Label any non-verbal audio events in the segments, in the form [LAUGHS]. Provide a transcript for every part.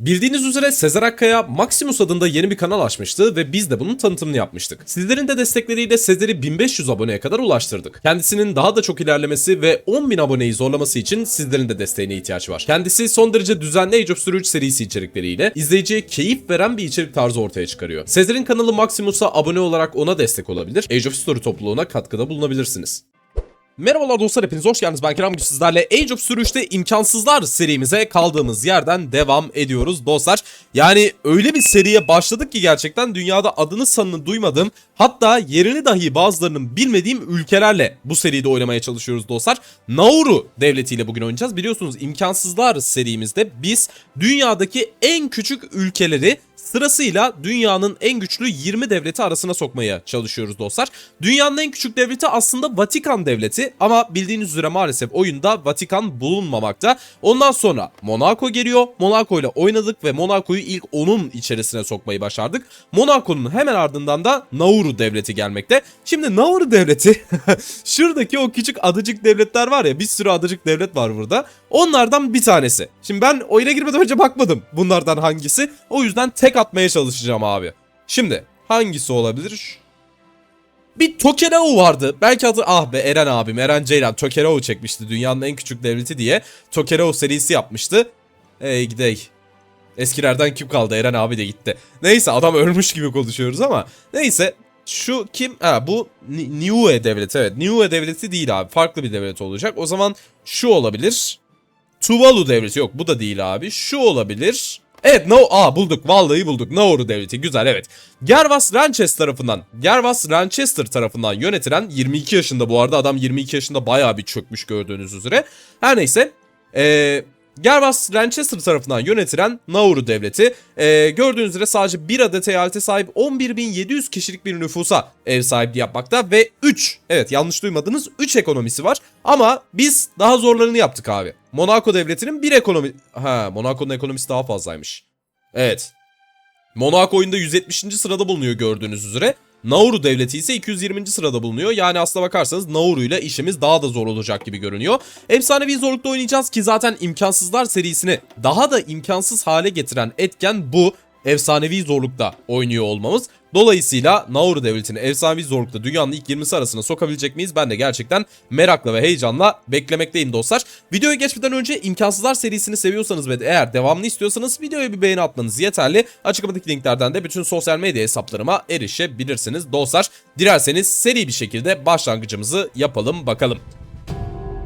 Bildiğiniz üzere Sezer Akkaya Maximus adında yeni bir kanal açmıştı ve biz de bunun tanıtımını yapmıştık. Sizlerin de destekleriyle Sezer'i 1500 aboneye kadar ulaştırdık. Kendisinin daha da çok ilerlemesi ve 10.000 aboneyi zorlaması için sizlerin de desteğine ihtiyaç var. Kendisi son derece düzenli Age of Surge serisi içerikleriyle izleyiciye keyif veren bir içerik tarzı ortaya çıkarıyor. Sezer'in kanalı Maximus'a abone olarak ona destek olabilir, Age of Story topluluğuna katkıda bulunabilirsiniz. Merhabalar dostlar hepiniz hoş geldiniz. Ben Kerem sizlerle Age of Sürüş'te imkansızlar serimize kaldığımız yerden devam ediyoruz dostlar. Yani öyle bir seriye başladık ki gerçekten dünyada adını sanını duymadığım hatta yerini dahi bazılarının bilmediğim ülkelerle bu seride oynamaya çalışıyoruz dostlar. Nauru devletiyle bugün oynayacağız. Biliyorsunuz imkansızlar serimizde biz dünyadaki en küçük ülkeleri Sırasıyla dünyanın en güçlü 20 devleti arasına sokmaya çalışıyoruz dostlar. Dünyanın en küçük devleti aslında Vatikan devleti ama bildiğiniz üzere maalesef oyunda Vatikan bulunmamakta. Ondan sonra Monaco geliyor. Monaco ile oynadık ve Monaco'yu ilk onun içerisine sokmayı başardık. Monaco'nun hemen ardından da Nauru devleti gelmekte. Şimdi Nauru devleti [LAUGHS] şuradaki o küçük adacık devletler var ya bir sürü adacık devlet var burada. Onlardan bir tanesi. Şimdi ben oyuna girmeden önce bakmadım bunlardan hangisi. O yüzden tek atmaya çalışacağım abi. Şimdi hangisi olabilir? Bir Tokerau vardı. Belki adı ah be Eren abim Eren Ceylan Tokerau çekmişti dünyanın en küçük devleti diye. Tokerau serisi yapmıştı. Ey gidey. Eskilerden kim kaldı? Eren abi de gitti. Neyse adam ölmüş gibi konuşuyoruz ama. Neyse şu kim? Ha bu Ni- Niue devleti evet. Niue devleti değil abi. Farklı bir devlet olacak. O zaman şu olabilir. Tuvalu devleti yok bu da değil abi. Şu olabilir. Evet no aa bulduk vallahi bulduk. Nauru devleti güzel evet. Gervas Ranches tarafından Gervas Ranchester tarafından yönetilen 22 yaşında bu arada adam 22 yaşında bayağı bir çökmüş gördüğünüz üzere. Her neyse eee Gervas Lancaster tarafından yönetilen Nauru devleti eee, gördüğünüz üzere sadece bir adet eyalete sahip 11.700 kişilik bir nüfusa ev sahipliği yapmakta ve 3 evet yanlış duymadınız 3 ekonomisi var ama biz daha zorlarını yaptık abi. Monaco devletinin bir ekonomi ha Monaco'nun ekonomisi daha fazlaymış. Evet. Monaco oyunda 170. sırada bulunuyor gördüğünüz üzere. Nauru devleti ise 220. sırada bulunuyor. Yani aslına bakarsanız Nauru ile işimiz daha da zor olacak gibi görünüyor. Efsanevi zorlukta oynayacağız ki zaten imkansızlar serisini daha da imkansız hale getiren etken bu. Efsanevi zorlukta oynuyor olmamız. Dolayısıyla Nauru devletini efsanevi zorlukta dünyanın ilk 20'si arasına sokabilecek miyiz? Ben de gerçekten merakla ve heyecanla beklemekteyim dostlar. Videoya geçmeden önce imkansızlar serisini seviyorsanız ve eğer devamlı istiyorsanız videoya bir beğeni atmanız yeterli. Açıklamadaki linklerden de bütün sosyal medya hesaplarıma erişebilirsiniz dostlar. Dilerseniz seri bir şekilde başlangıcımızı yapalım bakalım.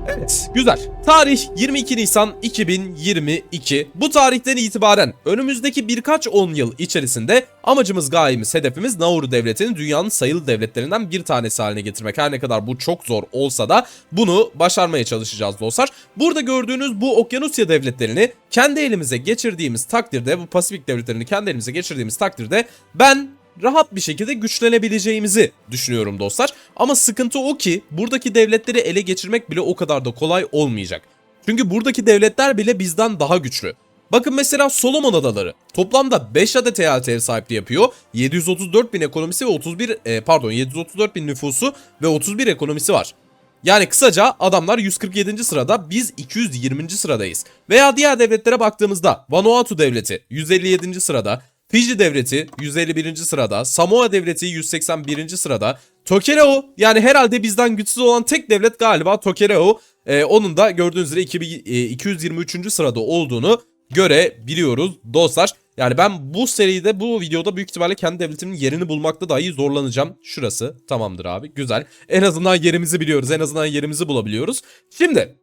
Evet, güzel. Tarih 22 Nisan 2022. Bu tarihten itibaren önümüzdeki birkaç on yıl içerisinde amacımız, gayemiz, hedefimiz Nauru Devleti'ni dünyanın sayılı devletlerinden bir tanesi haline getirmek. Her ne kadar bu çok zor olsa da bunu başarmaya çalışacağız dostlar. Burada gördüğünüz bu Okyanusya devletlerini kendi elimize geçirdiğimiz takdirde, bu Pasifik devletlerini kendi elimize geçirdiğimiz takdirde ben rahat bir şekilde güçlenebileceğimizi düşünüyorum dostlar. Ama sıkıntı o ki buradaki devletleri ele geçirmek bile o kadar da kolay olmayacak. Çünkü buradaki devletler bile bizden daha güçlü. Bakın mesela Solomon Adaları toplamda 5 adet eyalet ev sahipliği yapıyor. 734 bin ekonomisi ve 31 e, pardon 734 bin nüfusu ve 31 ekonomisi var. Yani kısaca adamlar 147. sırada biz 220. sıradayız. Veya diğer devletlere baktığımızda Vanuatu devleti 157. sırada, Fiji devleti 151. sırada, Samoa devleti 181. sırada, Tokerau yani herhalde bizden güçsüz olan tek devlet galiba Tokerau. Ee, onun da gördüğünüz üzere 2000 e, 223. sırada olduğunu görebiliyoruz dostlar. Yani ben bu seride bu videoda büyük ihtimalle kendi devletimin yerini bulmakta dahi zorlanacağım. Şurası tamamdır abi güzel. En azından yerimizi biliyoruz en azından yerimizi bulabiliyoruz. Şimdi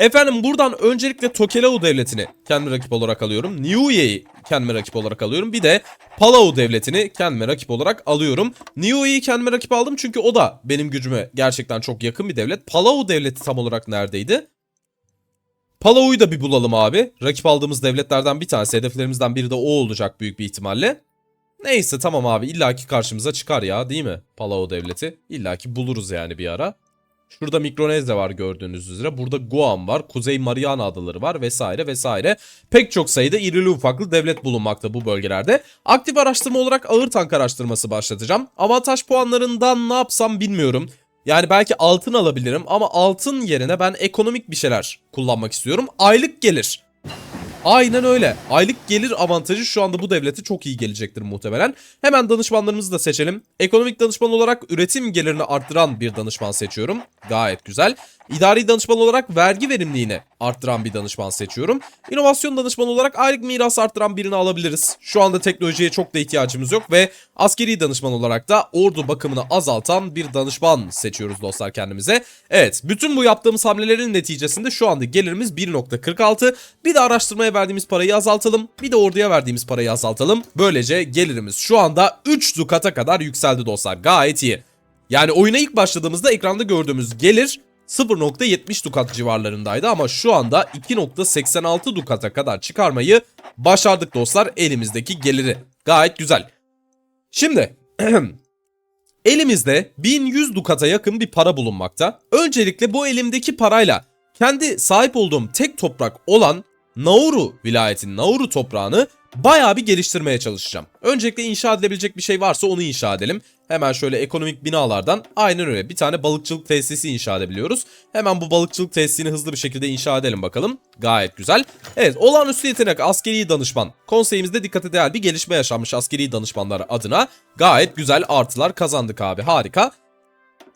Efendim buradan öncelikle Tokelau devletini kendime rakip olarak alıyorum. Niue'yi kendime rakip olarak alıyorum. Bir de Palau devletini kendime rakip olarak alıyorum. Niue'yi kendime rakip aldım çünkü o da benim gücüme gerçekten çok yakın bir devlet. Palau devleti tam olarak neredeydi? Palau'yu da bir bulalım abi. Rakip aldığımız devletlerden bir tanesi. Hedeflerimizden biri de o olacak büyük bir ihtimalle. Neyse tamam abi illaki karşımıza çıkar ya değil mi? Palau devleti. İllaki buluruz yani bir ara. Şurada Mikronezya var gördüğünüz üzere. Burada Guam var. Kuzey Mariana Adaları var vesaire vesaire. Pek çok sayıda irili ufaklı devlet bulunmakta bu bölgelerde. Aktif araştırma olarak ağır tank araştırması başlatacağım. Avantaj puanlarından ne yapsam bilmiyorum. Yani belki altın alabilirim ama altın yerine ben ekonomik bir şeyler kullanmak istiyorum. Aylık gelir. Aynen öyle. Aylık gelir avantajı şu anda bu devlete çok iyi gelecektir muhtemelen. Hemen danışmanlarımızı da seçelim. Ekonomik danışman olarak üretim gelirini arttıran bir danışman seçiyorum. Gayet güzel. İdari danışman olarak vergi verimliliğini arttıran bir danışman seçiyorum. İnovasyon danışmanı olarak aylık miras arttıran birini alabiliriz. Şu anda teknolojiye çok da ihtiyacımız yok ve askeri danışman olarak da ordu bakımını azaltan bir danışman seçiyoruz dostlar kendimize. Evet bütün bu yaptığımız hamlelerin neticesinde şu anda gelirimiz 1.46. Bir de araştırmaya verdiğimiz parayı azaltalım. Bir de orduya verdiğimiz parayı azaltalım. Böylece gelirimiz şu anda 3 dukata kadar yükseldi dostlar. Gayet iyi. Yani oyuna ilk başladığımızda ekranda gördüğümüz gelir 0.70 dukat civarlarındaydı ama şu anda 2.86 dukata kadar çıkarmayı başardık dostlar elimizdeki geliri. Gayet güzel. Şimdi [CLEARS THROAT] elimizde 1100 dukata yakın bir para bulunmakta. Öncelikle bu elimdeki parayla kendi sahip olduğum tek toprak olan Nauru vilayetinin Nauru toprağını bayağı bir geliştirmeye çalışacağım. Öncelikle inşa edilebilecek bir şey varsa onu inşa edelim. Hemen şöyle ekonomik binalardan aynen öyle bir tane balıkçılık tesisi inşa edebiliyoruz. Hemen bu balıkçılık tesisini hızlı bir şekilde inşa edelim bakalım. Gayet güzel. Evet olağanüstü yetenek askeri danışman. Konseyimizde dikkate değer bir gelişme yaşanmış askeri danışmanlar adına. Gayet güzel artılar kazandık abi harika.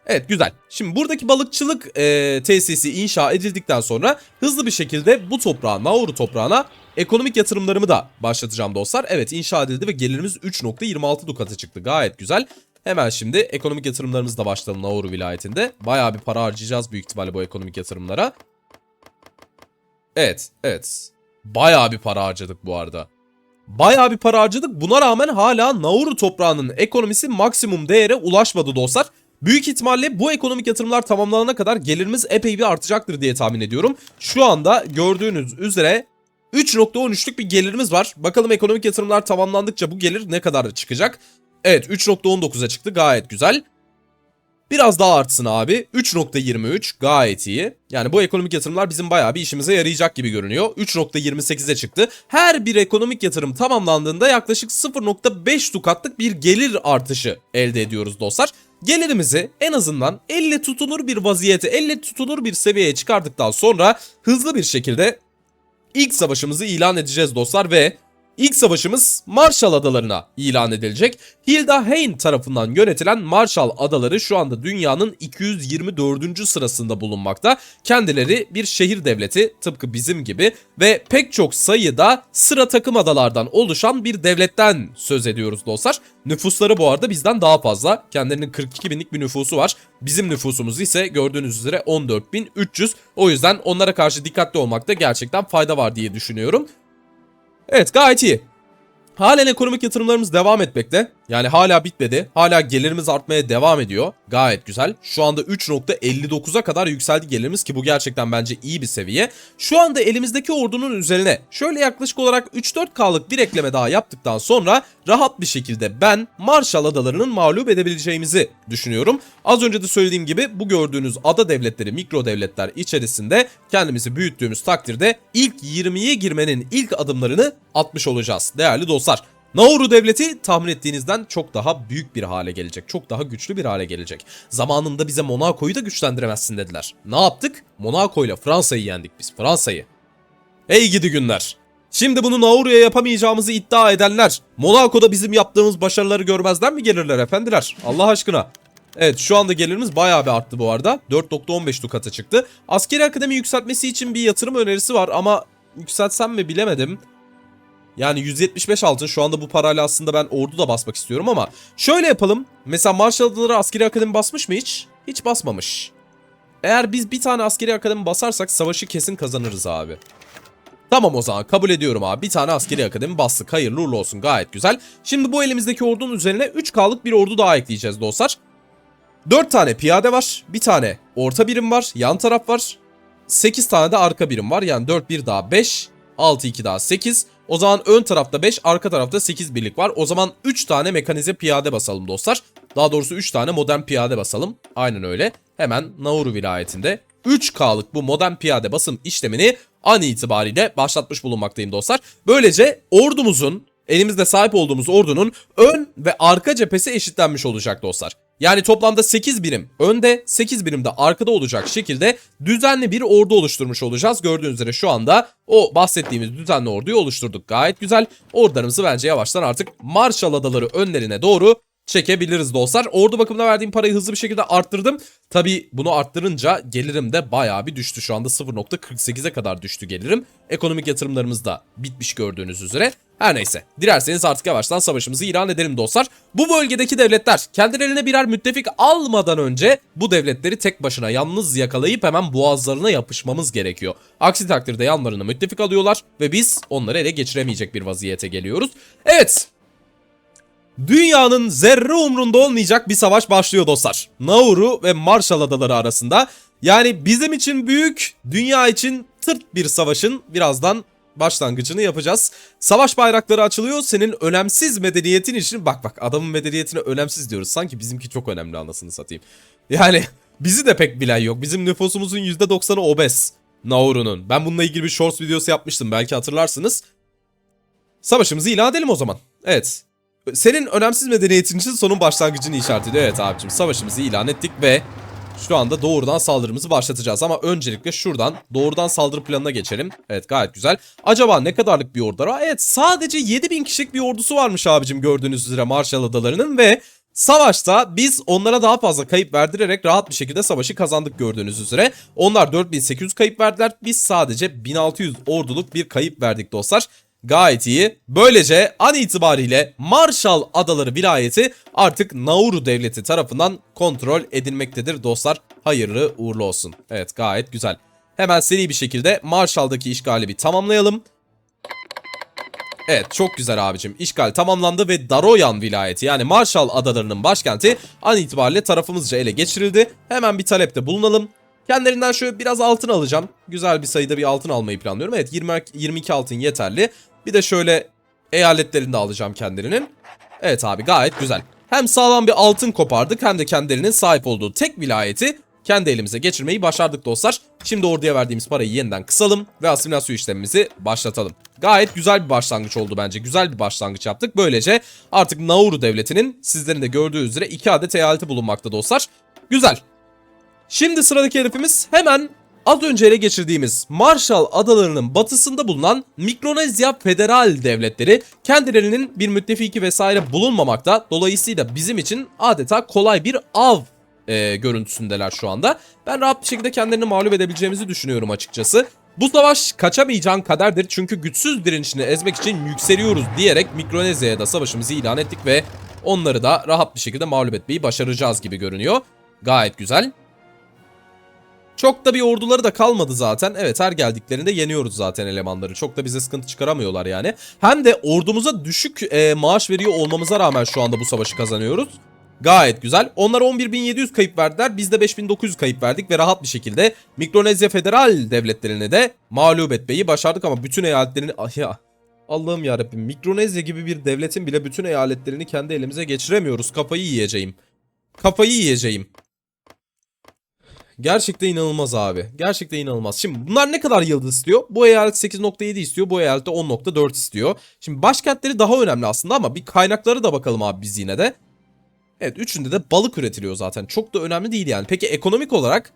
Evet güzel. Şimdi buradaki balıkçılık e, tesisi inşa edildikten sonra hızlı bir şekilde bu toprağa, Nauru toprağına ekonomik yatırımlarımı da başlatacağım dostlar. Evet inşa edildi ve gelirimiz 3.26 dukata çıktı. Gayet güzel. Hemen şimdi ekonomik yatırımlarımızı da başlayalım Nauru vilayetinde. Bayağı bir para harcayacağız büyük ihtimalle bu ekonomik yatırımlara. Evet, evet. Bayağı bir para harcadık bu arada. Bayağı bir para harcadık. Buna rağmen hala Nauru toprağının ekonomisi maksimum değere ulaşmadı dostlar. Büyük ihtimalle bu ekonomik yatırımlar tamamlanana kadar gelirimiz epey bir artacaktır diye tahmin ediyorum. Şu anda gördüğünüz üzere 3.13'lük bir gelirimiz var. Bakalım ekonomik yatırımlar tamamlandıkça bu gelir ne kadar çıkacak? Evet 3.19'a çıktı gayet güzel. Biraz daha artsın abi. 3.23 gayet iyi. Yani bu ekonomik yatırımlar bizim bayağı bir işimize yarayacak gibi görünüyor. 3.28'e çıktı. Her bir ekonomik yatırım tamamlandığında yaklaşık 0.5 dukatlık bir gelir artışı elde ediyoruz dostlar. Gelirimizi en azından elle tutulur bir vaziyete, elle tutulur bir seviyeye çıkardıktan sonra hızlı bir şekilde ilk savaşımızı ilan edeceğiz dostlar ve İlk savaşımız Marshall Adalarına ilan edilecek. Hilda Hain tarafından yönetilen Marshall Adaları şu anda dünyanın 224. sırasında bulunmakta. Kendileri bir şehir devleti tıpkı bizim gibi ve pek çok sayıda sıra takım adalardan oluşan bir devletten söz ediyoruz dostlar. Nüfusları bu arada bizden daha fazla. Kendilerinin 42 binlik bir nüfusu var. Bizim nüfusumuz ise gördüğünüz üzere 14.300. O yüzden onlara karşı dikkatli olmakta gerçekten fayda var diye düşünüyorum. Evet gayet iyi. Halen ekonomik yatırımlarımız devam etmekte. Yani hala bitmedi. Hala gelirimiz artmaya devam ediyor. Gayet güzel. Şu anda 3.59'a kadar yükseldi gelirimiz ki bu gerçekten bence iyi bir seviye. Şu anda elimizdeki ordunun üzerine şöyle yaklaşık olarak 3-4K'lık bir ekleme daha yaptıktan sonra rahat bir şekilde ben Marshall Adaları'nın mağlup edebileceğimizi düşünüyorum. Az önce de söylediğim gibi bu gördüğünüz ada devletleri, mikro devletler içerisinde kendimizi büyüttüğümüz takdirde ilk 20'ye girmenin ilk adımlarını atmış olacağız değerli dostlar. Nauru devleti tahmin ettiğinizden çok daha büyük bir hale gelecek. Çok daha güçlü bir hale gelecek. Zamanında bize Monaco'yu da güçlendiremezsin dediler. Ne yaptık? Monaco ile Fransa'yı yendik biz. Fransa'yı. Hey gidi günler. Şimdi bunu Nauru'ya yapamayacağımızı iddia edenler Monaco'da bizim yaptığımız başarıları görmezden mi gelirler efendiler? Allah aşkına. Evet şu anda gelirimiz bayağı bir arttı bu arada. 4.15 dukata çıktı. Askeri akademi yükseltmesi için bir yatırım önerisi var ama yükseltsem mi bilemedim. Yani 175 altın şu anda bu parayla aslında ben ordu da basmak istiyorum ama şöyle yapalım. Mesela Marshall Adaları askeri akademi basmış mı hiç? Hiç basmamış. Eğer biz bir tane askeri akademi basarsak savaşı kesin kazanırız abi. Tamam o zaman kabul ediyorum abi. Bir tane askeri akademi bastık. Hayırlı uğurlu olsun gayet güzel. Şimdi bu elimizdeki ordunun üzerine 3K'lık bir ordu daha ekleyeceğiz dostlar. 4 tane piyade var. Bir tane orta birim var. Yan taraf var. 8 tane de arka birim var. Yani 4 1 daha 5. 6 2 daha 8. O zaman ön tarafta 5, arka tarafta 8 birlik var. O zaman 3 tane mekanize piyade basalım dostlar. Daha doğrusu 3 tane modern piyade basalım. Aynen öyle. Hemen Nauru vilayetinde 3K'lık bu modern piyade basım işlemini an itibariyle başlatmış bulunmaktayım dostlar. Böylece ordumuzun elimizde sahip olduğumuz ordunun ön ve arka cephesi eşitlenmiş olacak dostlar. Yani toplamda 8 birim önde 8 birim de arkada olacak şekilde düzenli bir ordu oluşturmuş olacağız. Gördüğünüz üzere şu anda o bahsettiğimiz düzenli orduyu oluşturduk. Gayet güzel. Ordularımızı bence yavaştan artık Marshall Adaları önlerine doğru çekebiliriz dostlar. Ordu bakımına verdiğim parayı hızlı bir şekilde arttırdım. Tabi bunu arttırınca gelirim de bayağı bir düştü. Şu anda 0.48'e kadar düştü gelirim. Ekonomik yatırımlarımız da bitmiş gördüğünüz üzere. Her neyse. Dilerseniz artık yavaştan savaşımızı ilan edelim dostlar. Bu bölgedeki devletler kendilerine birer müttefik almadan önce bu devletleri tek başına yalnız yakalayıp hemen boğazlarına yapışmamız gerekiyor. Aksi takdirde yanlarına müttefik alıyorlar ve biz onları ele geçiremeyecek bir vaziyete geliyoruz. Evet Dünyanın zerre umrunda olmayacak bir savaş başlıyor dostlar. Nauru ve Marshall Adaları arasında. Yani bizim için büyük, dünya için tırt bir savaşın birazdan başlangıcını yapacağız. Savaş bayrakları açılıyor. Senin önemsiz medeniyetin için bak bak adamın medeniyetine önemsiz diyoruz. Sanki bizimki çok önemli anasını satayım. Yani [LAUGHS] bizi de pek bilen yok. Bizim nüfusumuzun %90'ı obez. Nauru'nun. Ben bununla ilgili bir shorts videosu yapmıştım belki hatırlarsınız. Savaşımızı ilan edelim o zaman. Evet. Senin önemsiz medeniyetin için sonun başlangıcını işaret ediyor. Evet abicim savaşımızı ilan ettik ve şu anda doğrudan saldırımızı başlatacağız. Ama öncelikle şuradan doğrudan saldırı planına geçelim. Evet gayet güzel. Acaba ne kadarlık bir ordu var? Evet sadece 7000 kişilik bir ordusu varmış abicim gördüğünüz üzere Marshall Adaları'nın ve Savaşta biz onlara daha fazla kayıp verdirerek rahat bir şekilde savaşı kazandık gördüğünüz üzere. Onlar 4800 kayıp verdiler. Biz sadece 1600 orduluk bir kayıp verdik dostlar. Gayet iyi. Böylece an itibariyle Marshall Adaları vilayeti artık Nauru devleti tarafından kontrol edilmektedir dostlar. Hayırlı uğurlu olsun. Evet gayet güzel. Hemen seri bir şekilde Marshall'daki işgali bir tamamlayalım. Evet çok güzel abicim. İşgal tamamlandı ve Daroyan vilayeti yani Marshall Adaları'nın başkenti an itibariyle tarafımızca ele geçirildi. Hemen bir talepte bulunalım. Kendilerinden şöyle biraz altın alacağım. Güzel bir sayıda bir altın almayı planlıyorum. Evet 20, 22 altın yeterli. Bir de şöyle eyaletlerini de alacağım kendilerinin. Evet abi gayet güzel. Hem sağlam bir altın kopardık hem de kendilerinin sahip olduğu tek vilayeti kendi elimize geçirmeyi başardık dostlar. Şimdi orduya verdiğimiz parayı yeniden kısalım ve asimilasyon işlemimizi başlatalım. Gayet güzel bir başlangıç oldu bence. Güzel bir başlangıç yaptık. Böylece artık Nauru devletinin sizlerin de gördüğü üzere iki adet eyaleti bulunmakta dostlar. Güzel. Şimdi sıradaki hedefimiz hemen az önce ele geçirdiğimiz Marshall Adaları'nın batısında bulunan Mikronezya Federal Devletleri kendilerinin bir müttefiki vesaire bulunmamakta. Dolayısıyla bizim için adeta kolay bir av e, görüntüsündeler şu anda. Ben rahat bir şekilde kendilerini mağlup edebileceğimizi düşünüyorum açıkçası. Bu savaş kaçamayacağın kaderdir çünkü güçsüz direnişini ezmek için yükseliyoruz diyerek Mikronezya'ya da savaşımızı ilan ettik ve onları da rahat bir şekilde mağlup etmeyi başaracağız gibi görünüyor. Gayet güzel. Çok da bir orduları da kalmadı zaten. Evet her geldiklerinde yeniyoruz zaten elemanları. Çok da bize sıkıntı çıkaramıyorlar yani. Hem de ordumuza düşük e, maaş veriyor olmamıza rağmen şu anda bu savaşı kazanıyoruz. Gayet güzel. Onlar 11.700 kayıp verdiler. Biz de 5.900 kayıp verdik ve rahat bir şekilde Mikronezya Federal devletlerini de mağlup etmeyi başardık ama bütün eyaletlerini... Ah ya Allah'ım yarabbim Mikronezya gibi bir devletin bile bütün eyaletlerini kendi elimize geçiremiyoruz. Kafayı yiyeceğim. Kafayı yiyeceğim. Gerçekten inanılmaz abi. Gerçekten inanılmaz. Şimdi bunlar ne kadar yıldız istiyor? Bu eyalet 8.7 istiyor. Bu eyalet de 10.4 istiyor. Şimdi başkentleri daha önemli aslında ama bir kaynakları da bakalım abi biz yine de. Evet üçünde de balık üretiliyor zaten. Çok da önemli değil yani. Peki ekonomik olarak?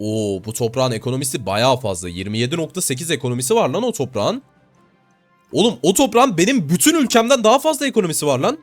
Oo bu toprağın ekonomisi bayağı fazla. 27.8 ekonomisi var lan o toprağın. Oğlum o toprağın benim bütün ülkemden daha fazla ekonomisi var lan.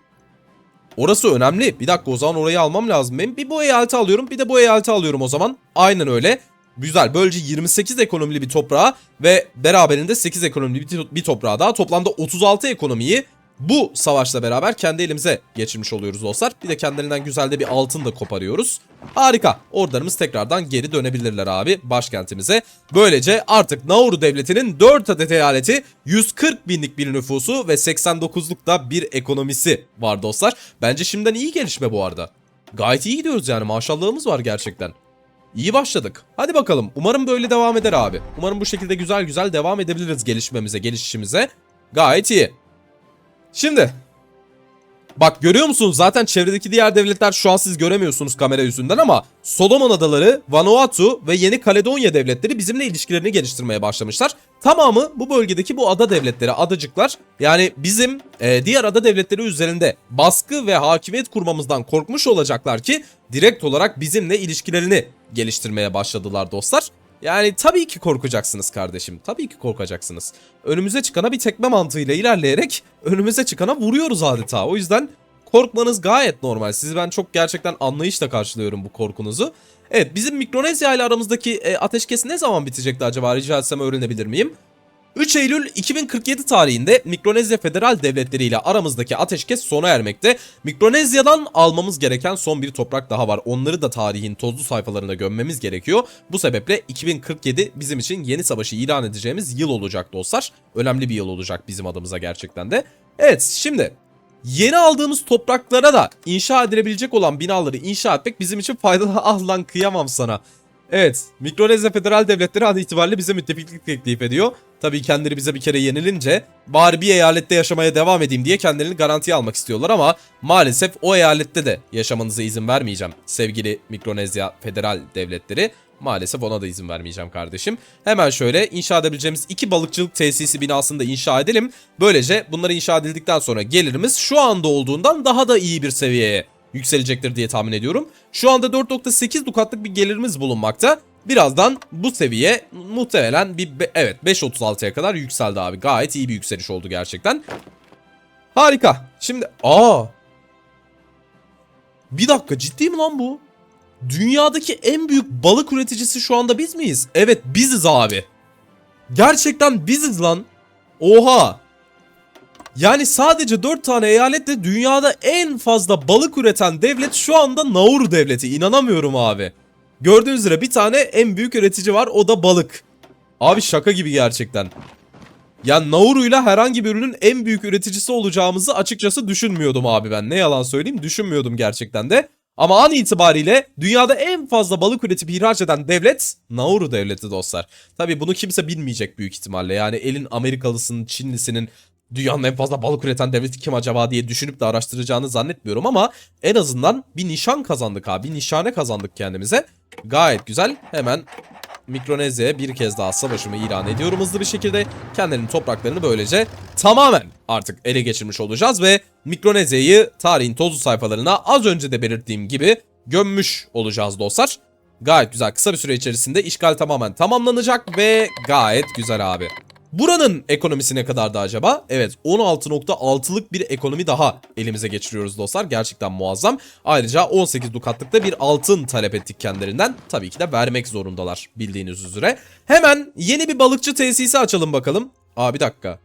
Orası önemli. Bir dakika o zaman orayı almam lazım benim. Bir bu eyaleti alıyorum bir de bu eyaleti alıyorum o zaman. Aynen öyle. Güzel. Böylece 28 ekonomili bir toprağa ve beraberinde 8 ekonomili bir, toprağa daha toplamda 36 ekonomiyi bu savaşla beraber kendi elimize geçirmiş oluyoruz dostlar. Bir de kendilerinden güzel de bir altın da koparıyoruz. Harika. Ordularımız tekrardan geri dönebilirler abi başkentimize. Böylece artık Nauru devletinin 4 adet eyaleti 140 binlik bir nüfusu ve 89'luk da bir ekonomisi var dostlar. Bence şimdiden iyi gelişme bu arada. Gayet iyi gidiyoruz yani maşallahımız var gerçekten. İyi başladık. Hadi bakalım. Umarım böyle devam eder abi. Umarım bu şekilde güzel güzel devam edebiliriz gelişmemize, gelişişimize. Gayet iyi. Şimdi Bak görüyor musunuz zaten çevredeki diğer devletler şu an siz göremiyorsunuz kamera yüzünden ama Solomon Adaları, Vanuatu ve Yeni Kaledonya devletleri bizimle ilişkilerini geliştirmeye başlamışlar. Tamamı bu bölgedeki bu ada devletleri, adacıklar yani bizim e, diğer ada devletleri üzerinde baskı ve hakimiyet kurmamızdan korkmuş olacaklar ki direkt olarak bizimle ilişkilerini geliştirmeye başladılar dostlar. Yani tabii ki korkacaksınız kardeşim. Tabii ki korkacaksınız. Önümüze çıkana bir tekme mantığıyla ilerleyerek önümüze çıkana vuruyoruz adeta. O yüzden korkmanız gayet normal. Sizi ben çok gerçekten anlayışla karşılıyorum bu korkunuzu. Evet bizim Mikronezya ile aramızdaki e, ateşkes ne zaman bitecekti acaba rica etsem öğrenebilir miyim? 3 Eylül 2047 tarihinde Mikronezya Federal Devletleri ile aramızdaki ateşkes sona ermekte. Mikronezya'dan almamız gereken son bir toprak daha var. Onları da tarihin tozlu sayfalarına gömmemiz gerekiyor. Bu sebeple 2047 bizim için yeni savaşı ilan edeceğimiz yıl olacak dostlar. Önemli bir yıl olacak bizim adımıza gerçekten de. Evet şimdi Yeni aldığımız topraklara da inşa edilebilecek olan binaları inşa etmek bizim için faydalı. [LAUGHS] Ah lan kıyamam sana. Evet, Mikronezya Federal Devletleri an itibariyle bize müttefiklik teklif ediyor. Tabii kendileri bize bir kere yenilince bari bir eyalette yaşamaya devam edeyim diye kendilerini garantiye almak istiyorlar ama maalesef o eyalette de yaşamanıza izin vermeyeceğim sevgili Mikronezya Federal Devletleri. Maalesef ona da izin vermeyeceğim kardeşim. Hemen şöyle inşa edebileceğimiz iki balıkçılık tesisi binasını da inşa edelim. Böylece bunları inşa edildikten sonra gelirimiz şu anda olduğundan daha da iyi bir seviyeye yükselecektir diye tahmin ediyorum. Şu anda 4.8 dukatlık bir gelirimiz bulunmakta. Birazdan bu seviye muhtemelen bir evet 5.36'ya kadar yükseldi abi. Gayet iyi bir yükseliş oldu gerçekten. Harika. Şimdi aa. Bir dakika ciddi mi lan bu? Dünyadaki en büyük balık üreticisi şu anda biz miyiz? Evet biziz abi. Gerçekten biziz lan. Oha. Yani sadece 4 tane eyaletle dünyada en fazla balık üreten devlet şu anda Nauru devleti. İnanamıyorum abi. Gördüğünüz üzere bir tane en büyük üretici var o da balık. Abi şaka gibi gerçekten. Ya Nauru'yla herhangi bir ürünün en büyük üreticisi olacağımızı açıkçası düşünmüyordum abi ben. Ne yalan söyleyeyim düşünmüyordum gerçekten de. Ama an itibariyle dünyada en fazla balık üretip ihraç eden devlet Nauru devleti dostlar. Tabi bunu kimse bilmeyecek büyük ihtimalle. Yani elin Amerikalısının, Çinlisinin dünyanın en fazla balık üreten devleti kim acaba diye düşünüp de araştıracağını zannetmiyorum ama en azından bir nişan kazandık abi. Bir nişane kazandık kendimize. Gayet güzel. Hemen Mikronezya'ya bir kez daha savaşımı ilan ediyorum hızlı bir şekilde. Kendilerinin topraklarını böylece tamamen artık ele geçirmiş olacağız ve Mikronezya'yı tarihin tozlu sayfalarına az önce de belirttiğim gibi gömmüş olacağız dostlar. Gayet güzel kısa bir süre içerisinde işgal tamamen tamamlanacak ve gayet güzel abi. Buranın ekonomisi ne kadardı acaba? Evet 16.6'lık bir ekonomi daha elimize geçiriyoruz dostlar. Gerçekten muazzam. Ayrıca 18 dukatlıkta bir altın talep ettik kendilerinden. Tabii ki de vermek zorundalar bildiğiniz üzere. Hemen yeni bir balıkçı tesisi açalım bakalım. Aa bir dakika.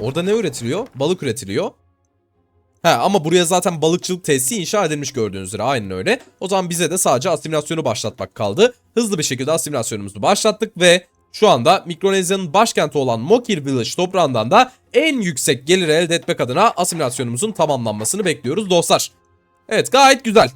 Orada ne üretiliyor? Balık üretiliyor. He ama buraya zaten balıkçılık tesisi inşa edilmiş gördüğünüz üzere aynen öyle. O zaman bize de sadece asimilasyonu başlatmak kaldı. Hızlı bir şekilde asimilasyonumuzu başlattık ve şu anda Mikronezya'nın başkenti olan Mokir Village toprağından da en yüksek geliri elde etmek adına asimilasyonumuzun tamamlanmasını bekliyoruz dostlar. Evet gayet güzel.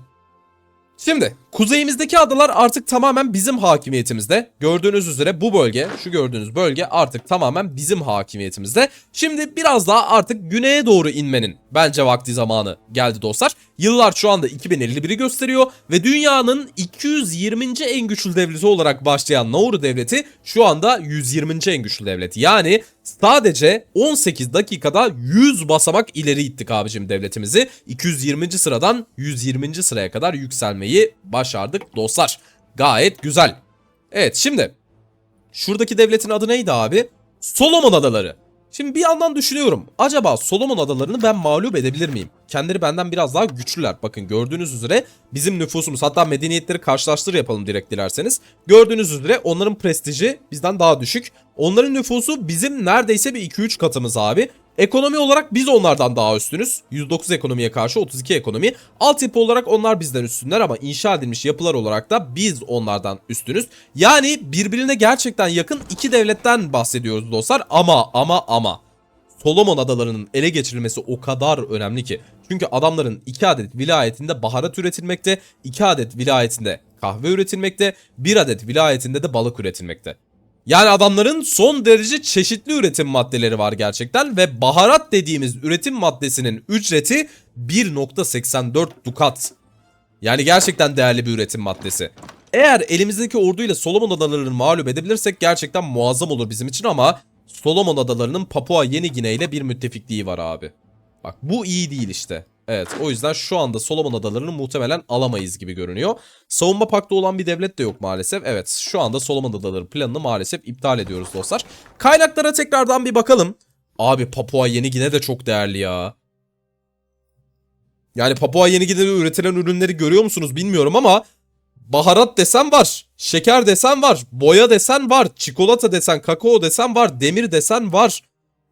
Şimdi kuzeyimizdeki adalar artık tamamen bizim hakimiyetimizde. Gördüğünüz üzere bu bölge, şu gördüğünüz bölge artık tamamen bizim hakimiyetimizde. Şimdi biraz daha artık güneye doğru inmenin bence vakti zamanı geldi dostlar. Yıllar şu anda 2051'i gösteriyor ve dünyanın 220. en güçlü devleti olarak başlayan Nauru devleti şu anda 120. en güçlü devlet. Yani sadece 18 dakikada 100 basamak ileri ittik abicim devletimizi. 220. sıradan 120. sıraya kadar yükselmeyi başardık dostlar. Gayet güzel. Evet şimdi şuradaki devletin adı neydi abi? Solomon Adaları. Şimdi bir yandan düşünüyorum. Acaba Solomon Adalarını ben mağlup edebilir miyim? Kendileri benden biraz daha güçlüler. Bakın gördüğünüz üzere bizim nüfusumuz hatta medeniyetleri karşılaştır yapalım direkt dilerseniz. Gördüğünüz üzere onların prestiji bizden daha düşük. Onların nüfusu bizim neredeyse bir 2-3 katımız abi. Ekonomi olarak biz onlardan daha üstünüz. 109 ekonomiye karşı 32 ekonomi. Altyapı olarak onlar bizden üstünler ama inşa edilmiş yapılar olarak da biz onlardan üstünüz. Yani birbirine gerçekten yakın iki devletten bahsediyoruz dostlar. Ama ama ama. Solomon adalarının ele geçirilmesi o kadar önemli ki. Çünkü adamların 2 adet vilayetinde baharat üretilmekte, 2 adet vilayetinde kahve üretilmekte, 1 adet vilayetinde de balık üretilmekte. Yani adamların son derece çeşitli üretim maddeleri var gerçekten ve baharat dediğimiz üretim maddesinin ücreti 1.84 dukat. Yani gerçekten değerli bir üretim maddesi. Eğer elimizdeki orduyla Solomon adalarını mağlup edebilirsek gerçekten muazzam olur bizim için ama Solomon adalarının Papua Yeni Gine ile bir müttefikliği var abi. Bak bu iyi değil işte. Evet o yüzden şu anda Solomon Adalarını muhtemelen alamayız gibi görünüyor. Savunma paktı olan bir devlet de yok maalesef. Evet şu anda Solomon Adaları planını maalesef iptal ediyoruz dostlar. Kaynaklara tekrardan bir bakalım. Abi Papua Yeni Gine de çok değerli ya. Yani Papua Yeni Gine'de üretilen ürünleri görüyor musunuz bilmiyorum ama baharat desen var, şeker desen var, boya desen var, çikolata desen, kakao desen var, demir desen var.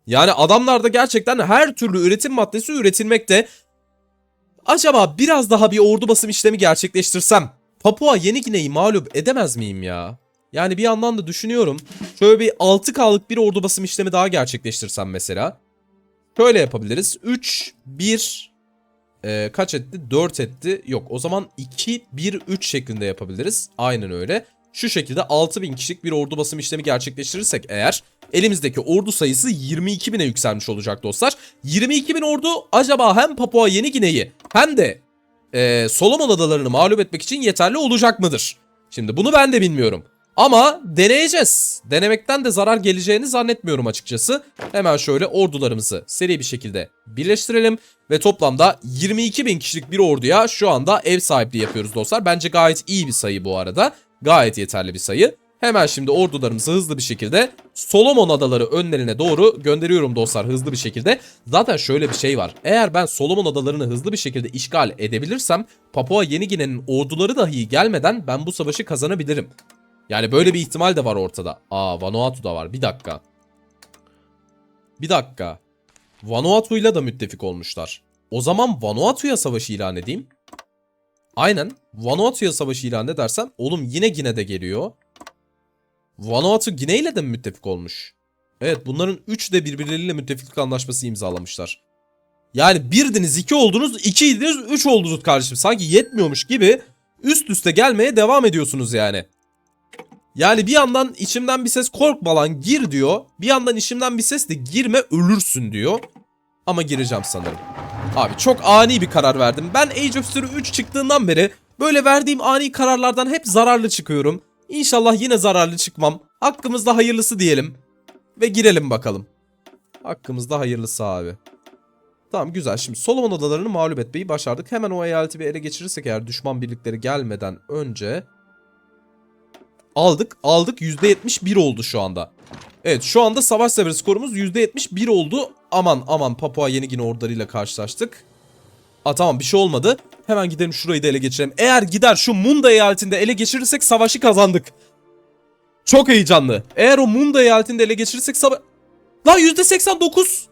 Yani adamlarda gerçekten her türlü üretim maddesi üretilmekte. Acaba biraz daha bir ordu basım işlemi gerçekleştirsem Papua Yeni Gine'yi mağlup edemez miyim ya? Yani bir yandan da düşünüyorum. Şöyle bir 6K'lık bir ordu basım işlemi daha gerçekleştirsem mesela. Şöyle yapabiliriz. 3, 1, e, kaç etti? 4 etti. Yok o zaman 2, 1, 3 şeklinde yapabiliriz. Aynen öyle. Şu şekilde 6000 kişilik bir ordu basım işlemi gerçekleştirirsek eğer elimizdeki ordu sayısı 22.000'e yükselmiş olacak dostlar. 22.000 ordu acaba hem Papua Yeni Gine'yi hem de e, Solomon Adalarını mağlup etmek için yeterli olacak mıdır? Şimdi bunu ben de bilmiyorum. Ama deneyeceğiz. Denemekten de zarar geleceğini zannetmiyorum açıkçası. Hemen şöyle ordularımızı seri bir şekilde birleştirelim. Ve toplamda 22 bin kişilik bir orduya şu anda ev sahipliği yapıyoruz dostlar. Bence gayet iyi bir sayı bu arada. Gayet yeterli bir sayı. Hemen şimdi ordularımızı hızlı bir şekilde Solomon Adaları önlerine doğru gönderiyorum dostlar hızlı bir şekilde. Zaten şöyle bir şey var. Eğer ben Solomon Adalarını hızlı bir şekilde işgal edebilirsem Papua Yeni Gine'nin orduları dahi gelmeden ben bu savaşı kazanabilirim. Yani böyle bir ihtimal de var ortada. Aa Vanuatu da var. Bir dakika. Bir dakika. Vanuatu'yla da müttefik olmuşlar. O zaman Vanuatu'ya savaşı ilan edeyim. Aynen. Vanuatu'ya savaşı ilan edersem oğlum yine Gine de geliyor. Vanuatu Gine ile de mi müttefik olmuş? Evet bunların 3 de birbirleriyle müttefiklik anlaşması imzalamışlar. Yani birdiniz iki oldunuz, ikiydiniz üç oldunuz kardeşim. Sanki yetmiyormuş gibi üst üste gelmeye devam ediyorsunuz yani. Yani bir yandan içimden bir ses korkma lan gir diyor. Bir yandan içimden bir ses de girme ölürsün diyor. Ama gireceğim sanırım. Abi çok ani bir karar verdim. Ben Age of Story 3 çıktığından beri böyle verdiğim ani kararlardan hep zararlı çıkıyorum. İnşallah yine zararlı çıkmam. Hakkımızda hayırlısı diyelim. Ve girelim bakalım. Hakkımızda hayırlısı abi. Tamam güzel. Şimdi Solomon adalarını mağlup etmeyi başardık. Hemen o eyaleti bir ele geçirirsek eğer düşman birlikleri gelmeden önce... Aldık. Aldık. %71 oldu şu anda. Evet şu anda savaş seferi skorumuz %71 oldu. Aman aman Papua Yeni Gine ordularıyla karşılaştık. Aa tamam bir şey olmadı. Hemen gidelim şurayı da ele geçirelim. Eğer gider şu Munda eyaletinde ele geçirirsek savaşı kazandık. Çok heyecanlı. Eğer o Munda eyaletinde ele geçirirsek savaş... Lan %89.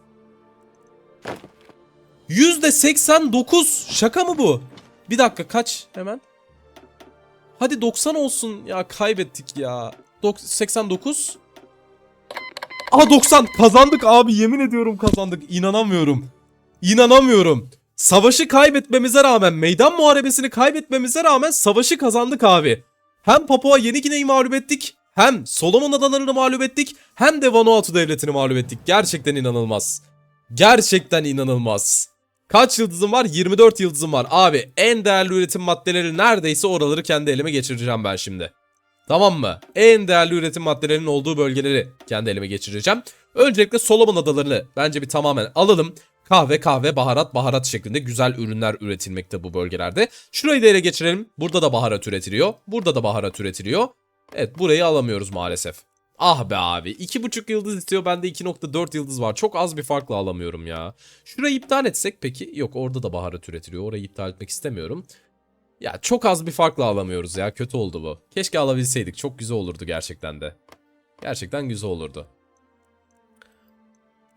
%89. Şaka mı bu? Bir dakika kaç hemen. Hadi 90 olsun. Ya kaybettik ya. Dok 89. Aha 90 kazandık abi yemin ediyorum kazandık. İnanamıyorum. İnanamıyorum. Savaşı kaybetmemize rağmen, meydan muharebesini kaybetmemize rağmen savaşı kazandık abi. Hem Papua Yeni Gine'yi mağlup ettik, hem Solomon Adalarını mağlup ettik, hem de Vanuatu Devleti'ni mağlup ettik. Gerçekten inanılmaz. Gerçekten inanılmaz. Kaç yıldızım var? 24 yıldızım var. Abi en değerli üretim maddeleri neredeyse oraları kendi elime geçireceğim ben şimdi. Tamam mı? En değerli üretim maddelerinin olduğu bölgeleri kendi elime geçireceğim. Öncelikle Solomon adalarını bence bir tamamen alalım. Kahve, kahve, baharat, baharat şeklinde güzel ürünler üretilmekte bu bölgelerde. Şurayı da ele geçirelim. Burada da baharat üretiliyor. Burada da baharat üretiliyor. Evet burayı alamıyoruz maalesef. Ah be abi. 2.5 yıldız istiyor. Bende 2.4 yıldız var. Çok az bir farkla alamıyorum ya. Şurayı iptal etsek peki? Yok orada da baharat üretiliyor. Orayı iptal etmek istemiyorum. Ya çok az bir farkla alamıyoruz ya. Kötü oldu bu. Keşke alabilseydik. Çok güzel olurdu gerçekten de. Gerçekten güzel olurdu.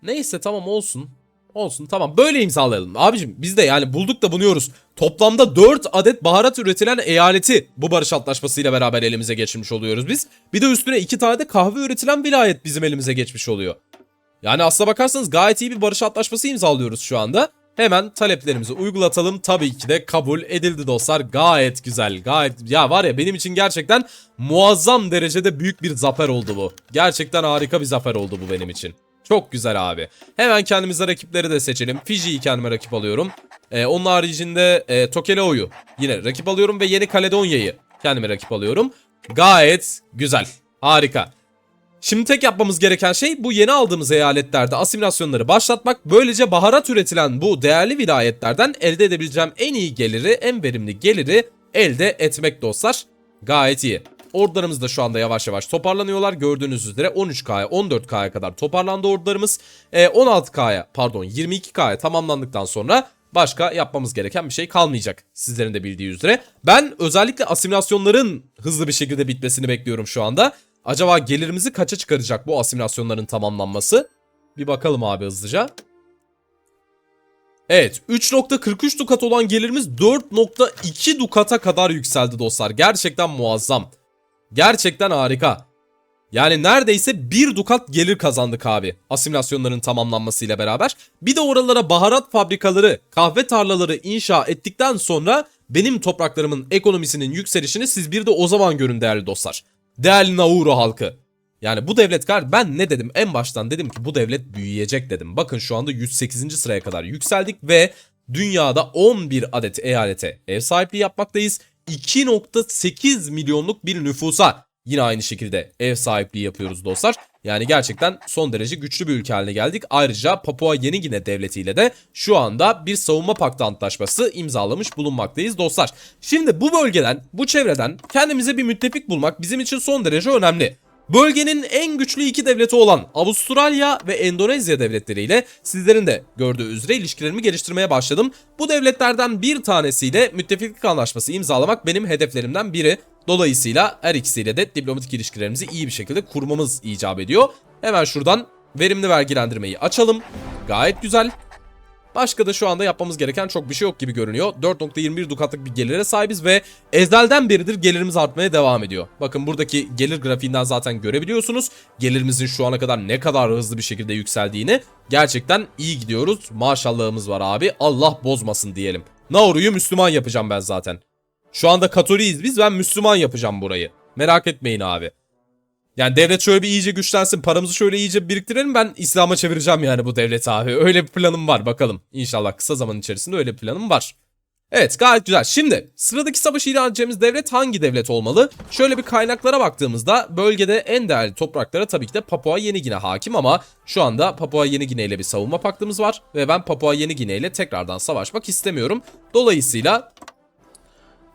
Neyse tamam olsun. Olsun tamam böyle imzalayalım. Abicim biz de yani bulduk da bunuyoruz. Toplamda 4 adet baharat üretilen eyaleti bu barış antlaşmasıyla beraber elimize geçirmiş oluyoruz biz. Bir de üstüne 2 tane de kahve üretilen vilayet bizim elimize geçmiş oluyor. Yani aslına bakarsanız gayet iyi bir barış antlaşması imzalıyoruz şu anda. Hemen taleplerimizi uygulatalım. Tabii ki de kabul edildi dostlar. Gayet güzel. Gayet ya var ya benim için gerçekten muazzam derecede büyük bir zafer oldu bu. Gerçekten harika bir zafer oldu bu benim için. Çok güzel abi. Hemen kendimize rakipleri de seçelim. Fiji'yi kendime rakip alıyorum. Ee, onun haricinde e, Tokelo'yu yine rakip alıyorum ve Yeni Kaledonya'yı kendime rakip alıyorum. Gayet güzel. Harika. Şimdi tek yapmamız gereken şey bu yeni aldığımız eyaletlerde asimilasyonları başlatmak. Böylece baharat üretilen bu değerli vilayetlerden elde edebileceğim en iyi geliri, en verimli geliri elde etmek dostlar. Gayet iyi. Ordularımız da şu anda yavaş yavaş toparlanıyorlar. Gördüğünüz üzere 13K'ya 14K'ya kadar toparlandı ordularımız. E, 16K'ya pardon 22K'ya tamamlandıktan sonra başka yapmamız gereken bir şey kalmayacak. Sizlerin de bildiği üzere. Ben özellikle asimilasyonların hızlı bir şekilde bitmesini bekliyorum şu anda. Acaba gelirimizi kaça çıkaracak bu asimilasyonların tamamlanması? Bir bakalım abi hızlıca. Evet 3.43 dukat olan gelirimiz 4.2 dukata kadar yükseldi dostlar. Gerçekten muazzam. Gerçekten harika. Yani neredeyse 1 dukat gelir kazandık abi asimilasyonların tamamlanmasıyla beraber. Bir de oralara baharat fabrikaları, kahve tarlaları inşa ettikten sonra benim topraklarımın ekonomisinin yükselişini siz bir de o zaman görün değerli dostlar. Değerli Nauru halkı. Yani bu devlet kar ben ne dedim en baştan dedim ki bu devlet büyüyecek dedim. Bakın şu anda 108. sıraya kadar yükseldik ve dünyada 11 adet eyalete ev sahipliği yapmaktayız. 2.8 milyonluk bir nüfusa yine aynı şekilde ev sahipliği yapıyoruz dostlar. Yani gerçekten son derece güçlü bir ülke haline geldik. Ayrıca Papua Yeni Gine devletiyle de şu anda bir savunma paktı antlaşması imzalamış bulunmaktayız dostlar. Şimdi bu bölgeden, bu çevreden kendimize bir müttefik bulmak bizim için son derece önemli. Bölgenin en güçlü iki devleti olan Avustralya ve Endonezya devletleriyle sizlerin de gördüğü üzere ilişkilerimi geliştirmeye başladım. Bu devletlerden bir tanesiyle müttefiklik anlaşması imzalamak benim hedeflerimden biri. Dolayısıyla her ikisiyle de diplomatik ilişkilerimizi iyi bir şekilde kurmamız icap ediyor. Hemen şuradan verimli vergilendirmeyi açalım. Gayet güzel. Başka da şu anda yapmamız gereken çok bir şey yok gibi görünüyor. 4.21 dukatlık bir gelire sahibiz ve ezelden beridir gelirimiz artmaya devam ediyor. Bakın buradaki gelir grafiğinden zaten görebiliyorsunuz. Gelirimizin şu ana kadar ne kadar hızlı bir şekilde yükseldiğini. Gerçekten iyi gidiyoruz. Maşallahımız var abi. Allah bozmasın diyelim. Nauru'yu Müslüman yapacağım ben zaten. Şu anda Katoliyiz biz ben Müslüman yapacağım burayı. Merak etmeyin abi. Yani devlet şöyle bir iyice güçlensin, paramızı şöyle iyice biriktirelim ben İslam'a çevireceğim yani bu devleti abi. Öyle bir planım var bakalım. İnşallah kısa zaman içerisinde öyle bir planım var. Evet gayet güzel. Şimdi sıradaki savaşı ilan edeceğimiz devlet hangi devlet olmalı? Şöyle bir kaynaklara baktığımızda bölgede en değerli topraklara tabii ki de Papua Yeni Gine hakim ama şu anda Papua Yeni Gine ile bir savunma paktımız var ve ben Papua Yeni Gine ile tekrardan savaşmak istemiyorum. Dolayısıyla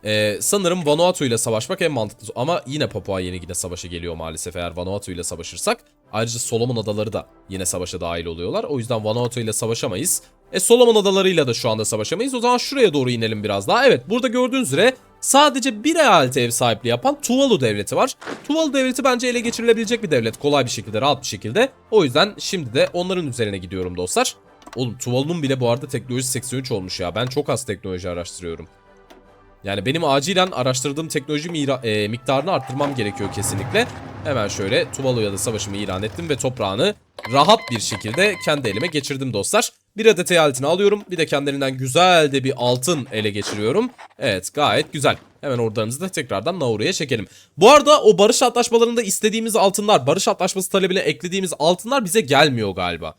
ee, sanırım Vanuatu ile savaşmak en mantıklı ama yine Papua Yeni Gine savaşa geliyor maalesef eğer Vanuatu ile savaşırsak. Ayrıca Solomon Adaları da yine savaşa dahil oluyorlar. O yüzden Vanuatu ile savaşamayız. E Solomon Adaları'yla da şu anda savaşamayız. O zaman şuraya doğru inelim biraz daha. Evet burada gördüğünüz üzere sadece bir eyalete ev sahipliği yapan Tuvalu devleti var. Tuvalu devleti bence ele geçirilebilecek bir devlet. Kolay bir şekilde, rahat bir şekilde. O yüzden şimdi de onların üzerine gidiyorum dostlar. Oğlum Tuvalu'nun bile bu arada teknoloji 83 olmuş ya. Ben çok az teknoloji araştırıyorum. Yani benim acilen araştırdığım teknoloji e, miktarını arttırmam gerekiyor kesinlikle. Hemen şöyle Tuvalu'ya da savaşımı ilan ettim ve toprağını rahat bir şekilde kendi elime geçirdim dostlar. Bir adet eyaletini alıyorum. Bir de kendilerinden güzel de bir altın ele geçiriyorum. Evet gayet güzel. Hemen oralarımızı da tekrardan Nauru'ya çekelim. Bu arada o barış antlaşmalarında istediğimiz altınlar, barış antlaşması talebine eklediğimiz altınlar bize gelmiyor galiba.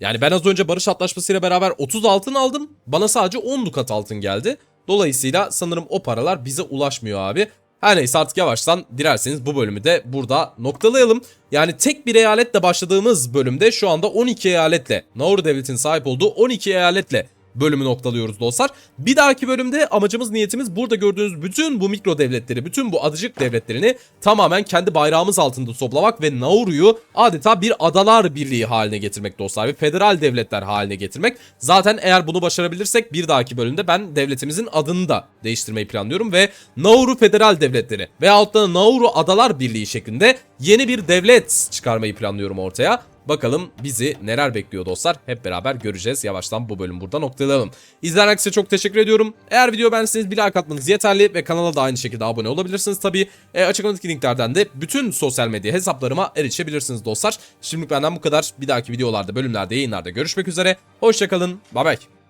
Yani ben az önce barış antlaşmasıyla beraber 30 altın aldım. Bana sadece 10 dukat altın geldi. Dolayısıyla sanırım o paralar bize ulaşmıyor abi. Her neyse artık yavaştan dilerseniz bu bölümü de burada noktalayalım. Yani tek bir eyaletle başladığımız bölümde şu anda 12 eyaletle Nauru Devleti'nin sahip olduğu 12 eyaletle bölümü noktalıyoruz dostlar. Bir dahaki bölümde amacımız niyetimiz burada gördüğünüz bütün bu mikro devletleri, bütün bu adacık devletlerini tamamen kendi bayrağımız altında toplamak ve Nauru'yu adeta bir adalar birliği haline getirmek dostlar ve federal devletler haline getirmek. Zaten eğer bunu başarabilirsek bir dahaki bölümde ben devletimizin adını da değiştirmeyi planlıyorum ve Nauru Federal Devletleri veyahut da Nauru Adalar Birliği şeklinde yeni bir devlet çıkarmayı planlıyorum ortaya. Bakalım bizi neler bekliyor dostlar. Hep beraber göreceğiz. Yavaştan bu bölüm burada noktalayalım. İzleyen size çok teşekkür ediyorum. Eğer video beğendiyseniz bir like atmanız yeterli ve kanala da aynı şekilde abone olabilirsiniz tabii. E, açıklamadaki linklerden de bütün sosyal medya hesaplarıma erişebilirsiniz dostlar. Şimdilik benden bu kadar. Bir dahaki videolarda, bölümlerde, yayınlarda görüşmek üzere. Hoşçakalın. Bay bay.